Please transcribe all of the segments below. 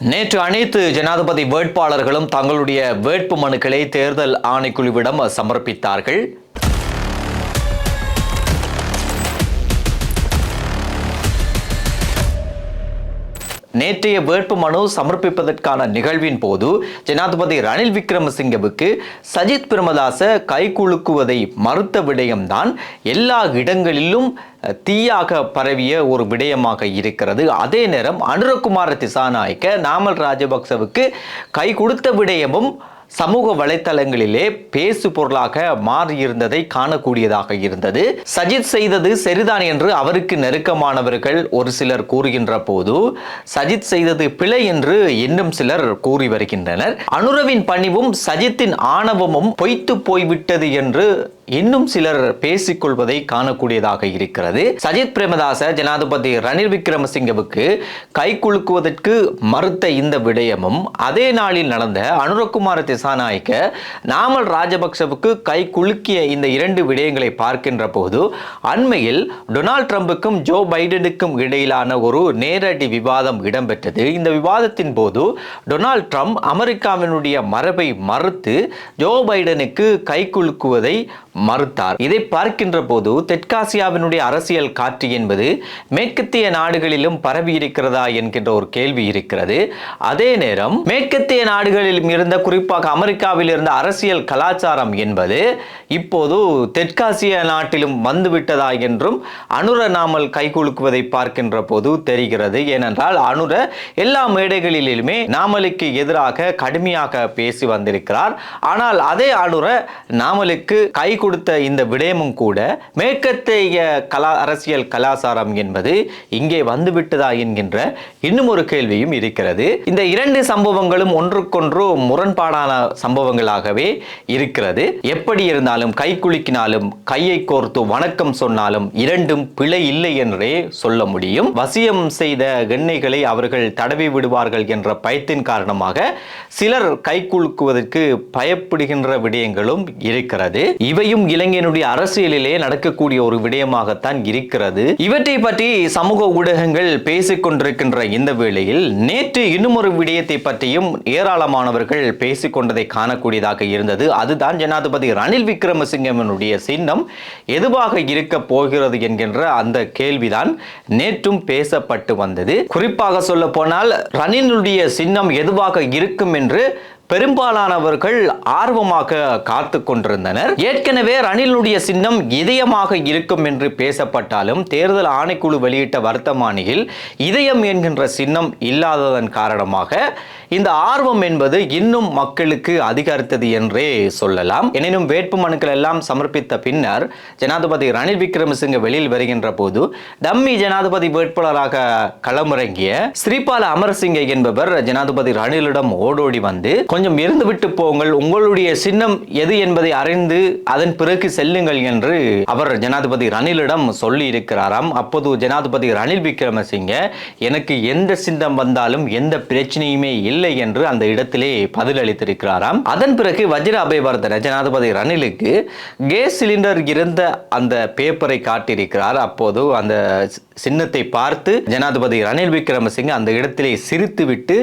நேற்று அனைத்து ஜனாதிபதி வேட்பாளர்களும் தங்களுடைய வேட்பு மனுக்களை தேர்தல் ஆணைக்குழுவிடம் சமர்ப்பித்தார்கள். நேற்றைய வேட்பு மனு சமர்ப்பிப்பதற்கான நிகழ்வின் போது ஜனாதிபதி ரணில் விக்ரமசிங்கவுக்கு சஜித் பிரேமதாச கைகுலுக்குவதை மறுத்த விடயம்தான் எல்லா இடங்களிலும் தீயாக பரவிய ஒரு விடயமாக இருக்கிறது. அதே நேரம் அனுரகுமார திசாநாயக்க நாமல் ராஜபக்சவுக்கு கை கொடுத்த விடயமும் சமூக வலைத்தளங்களிலே பேசு பொருளாக மாறியிருந்ததை காணக்கூடியதாக இருந்தது. சஜித் செய்தது சரிதான் என்று அவருக்கு நெருக்கமானவர்கள் ஒரு சிலர் கூறுகின்ற போது சஜித் செய்தது பிழை என்று இன்னும் சிலர் கூறி வருகின்றனர். அனுரவின் பணிவும் சஜித்தின் ஆணவமும் பொய்த்து போய்விட்டது என்று இன்னும் சிலர் பேசிக்கொள்வதை காணக்கூடியதாக இருக்கிறது. சஜித் பிரேமதாச ஜனாதிபதி ரணில் விக்ரமசிங்கவுக்கு கை குலுக்குவதற்கு மறுத்த இந்த விடயமும் அதே நாளில் நடந்த அனுரகுமார திசாநாயக்க நாமல் ராஜபக்சவுக்கு கை குலுக்கிய இந்த இரண்டு விடயங்களை பார்க்கின்ற போது அண்மையில் டொனால்ட் ட்ரம்புக்கும் ஜோ பைடனுக்கும் இடையிலான ஒரு நேரடி விவாதம் இடம்பெற்றது. இந்த விவாதத்தின் போது டொனால்ட் ட்ரம்ப் அமெரிக்காவினுடைய மரபை மறுத்து ஜோ பைடனுக்கு கை குலுக்குவதை மறுத்தார். இதை பார்க்கின்ற போது தெற்காசியாவினுடைய அரசியல் காற்று என்பது மேற்கத்திய நாடுகளிலும் பரவி இருக்கிறதா என்கின்ற ஒரு கேள்வி இருக்கிறது. அதே நேரம் மேற்கத்திய நாடுகளிலும் இருந்த குறிப்பாக அமெரிக்காவில் இருந்த அரசியல் கலாச்சாரம் என்பது இப்போது தெற்காசிய நாட்டிலும் வந்துவிட்டதா என்றும் அனுர நாமல் கைகுலுக்குவதை பார்க்கின்ற போது தெரிகிறது. ஏனென்றால் அனுர எல்லா மேடைகளிலுமே நாமலுக்கு எதிராக கடுமையாக பேசி வந்திருக்கிறார். ஆனால் அதே அனுர நாமலுக்கு கை கொடுத்த இந்த விடயமும் கூட மேற்கத்தைய கலா அரசியல் கலாச்சாரம் என்பது இங்கே வந்துவிட்டதா என்கின்ற இன்னும் ஒரு கேள்வியும் இருக்கிறது. இந்த இரண்டு சம்பவங்களும் ஒன்றுக்கொன்று முரண்பாடான சம்பவங்களாகவே இருக்கிறது. எப்படி இருந்தாலும் கை குலுக்கினாலும் கையை கோர்த்து வணக்கம் சொன்னாலும் இரண்டும் பிழை இல்லை என்றே சொல்ல முடியும். வசியம் செய்த எண்ணெய்களை அவர்கள் தடவி விடுவார்கள் என்ற பயத்தின் காரணமாக சிலர் கை குலுக்குவதற்கு பயப்படுகின்ற விடயங்களும் இருக்கிறது. இவையும் இளைஞனுடைய அரசியலிலே நடக்கக்கூடிய ஒரு விடயமாகத்தான் இருக்கிறது. இவற்றை பற்றி சமூக ஊடகங்கள் பேசிக் கொண்டிருக்கின்ற இந்த வேளையில் நேற்று இன்னும் ஒரு விடயத்தை பற்றியும் ஏராளமானவர்கள் பேசிக் கொண்டதை காணக்கூடியதாக இருந்தது. அதுதான் ஜனாதிபதி ரணில் விக்ரமசிங்கமனுடைய சின்னம். எதுவாக இருக்க போகிறது என்கின்ற அந்த கேள்விதான் நேற்றும் பேசப்பட்டு வந்தது. குறிப்பாக சொல்ல போனால் ரணிலுடைய சின்னம் எதுவாக இருக்கும் என்று பெரும்பாலானவர்கள் ஆர்வமாக காத்து கொண்டிருந்தனர். ஏற்கனவே ரணிலுடைய சின்னம் இதயமாக இருக்கும் என்று பேசப்பட்டாலும் தேர்தல் ஆணைக்குழு வெளியிட்ட வர்த்தமானியில் இதயம் என்கின்ற சின்னம் இல்லாததன் காரணமாக இந்த ஆர்வம் என்பது இன்னும் மக்களுக்கு அதிகரித்தது என்றே சொல்லலாம். எனினும் வேட்பு மனுக்கள் எல்லாம் சமர்ப்பித்த பின்னர் ஜனாதிபதி ரணில் விக்ரமசிங்க வெளியில் வருகின்ற போது டம்மி ஜனாதிபதி வேட்பாளராக களமிறங்கிய ஸ்ரீபால அமரசிங்க என்பவர் ஜனாதிபதி ரணிலிடம் ஓடோடி வந்து கொஞ்சம் இருந்துவிட்டு போங்கள். உங்களுடைய சின்னம் எது என்பதை அறிந்து அதன் பிறகு செல்லுங்கள் என்று அவர் ஜனாதிபதி ரணிலிடம் சொல்லி இருக்கிறாராம் அப்போது ஜனாதிபதி ரணில் விக்ரமசிங்க எனக்கு எந்த சின்னம் வந்தாலும் எந்த பிரச்சனையுமே இல்லை என்று அந்த இடத்திலே பதிலளித்திருக்கிறாராம். அதன் பிறகு வஜ்ர அபயவர்தன ஜனாதிபதி ரணிலுக்கு கேஸ் சிலிண்டர் இருந்த அந்த பேப்பரை காட்டியிருக்கிறார். அப்போது அந்த சின்னத்தை பார்த்து ஜனாதிபதி ரணில் விக்ரமசிங்க அந்த இடத்திலே சிரித்துவிட்டு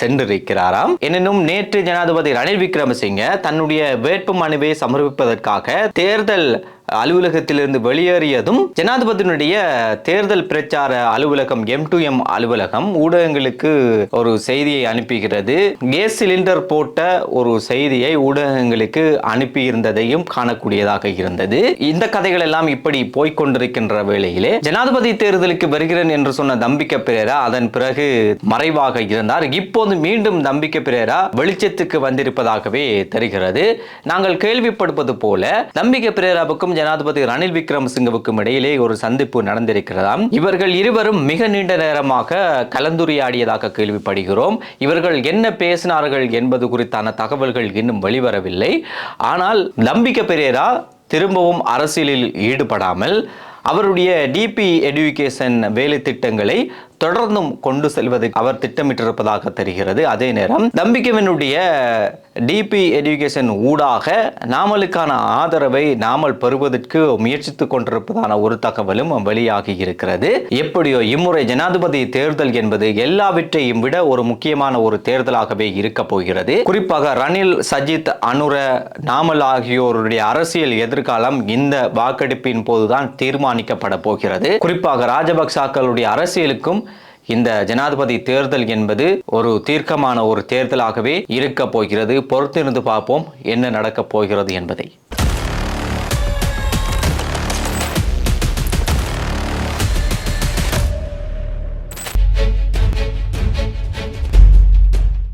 சென்றிருக்கிறாராம். எனினும் நேற்று ஜனாதிபதி ரணில் விக்ரமசிங்க தன்னுடைய வேட்பு மனுவை சமர்ப்பிப்பதற்காக தேர்தல் அலுவலகத்திலிருந்து வெளியேறியதும் ஜனாதிபதியினுடைய தேர்தல் பிரச்சார அலுவலகம் எம் டு எம் அலுவலகம் ஊடகங்களுக்கு ஒரு செய்தியை அனுப்புகிறது. கேஸ் சிலிண்டர் போட்ட ஒரு செய்தியை ஊடகங்களுக்கு அனுப்பியிருந்ததையும் காணக்கூடியதாக இருந்தது. இந்த கதைகள் எல்லாம் இப்படி போய்கொண்டிருக்கின்ற வேளையிலே ஜனாதிபதி தேர்தலுக்கு வருகிறேன் என்று சொன்ன தம்பிக்க பிரேரா அதன் பிறகு மறைவாக இருந்தார். இப்போது மீண்டும் தம்பிக்க பிரேரா வெளிச்சத்துக்கு வந்திருப்பதாகவே தெரிகிறது. நாங்கள் கேள்விப்படுவது போல தம்பிக்க பிரேராவுக்கும் ஜனாதிபதி ரணில் விக்ரமசிங்கவுக்கும் இடையிலே ஒரு சந்திப்பு நடந்திருக்கிறதாம். இவர்கள் இருவரும் மிக நீண்ட நேரமாக கலந்துரையாடியதாக கேள்விப்படுகிறோம். இவர்கள் என்ன பேசினார்கள் என்பது குறித்தான தகவல்கள் இன்னும் வெளிவரவில்லை. ஆனால் நம்பிக்கை பெரேரா திரும்பவும் அரசியலில் ஈடுபடாமல். அவருடைய டிபி எஜுகேஷன் வேலை திட்டங்களை தொடர்ந்தும் கொண்டு செல்வது அவர் திட்டமிட்டிருப்பதாக தெரிகிறது. அதே நேரம் நம்பிக்கைவனுடைய டிபி எஜுகேஷன் ஊடாக நாமலுக்கான ஆதரவை நாமல் பெறுவதற்கு முயற்சித்துக் கொண்டிருப்பதான ஒரு தகவலும் வெளியாகி இருக்கிறது. எப்படியோ இம்முறை ஜனாதிபதி தேர்தல் என்பது எல்லாவற்றையும் விட ஒரு முக்கியமான ஒரு தேர்தலாகவே இருக்க போகிறது. குறிப்பாக ரணில் சஜித் அனுர நாமல் ஆகியோருடைய அரசியல் எதிர்காலம் இந்த வாக்கெடுப்பின் போதுதான் தீர்மானிக்கப்பட போகிறது. குறிப்பாக ராஜபக்சாக்களுடைய அரசியலுக்கும் இந்த ஜனாதிபதி தேர்தல் என்பது ஒரு தீர்க்கமான ஒரு தேர்தலாகவே இருக்க போகிறது. பொறுத்திருந்து பார்ப்போம் என்ன நடக்கப் போகிறது என்பதை.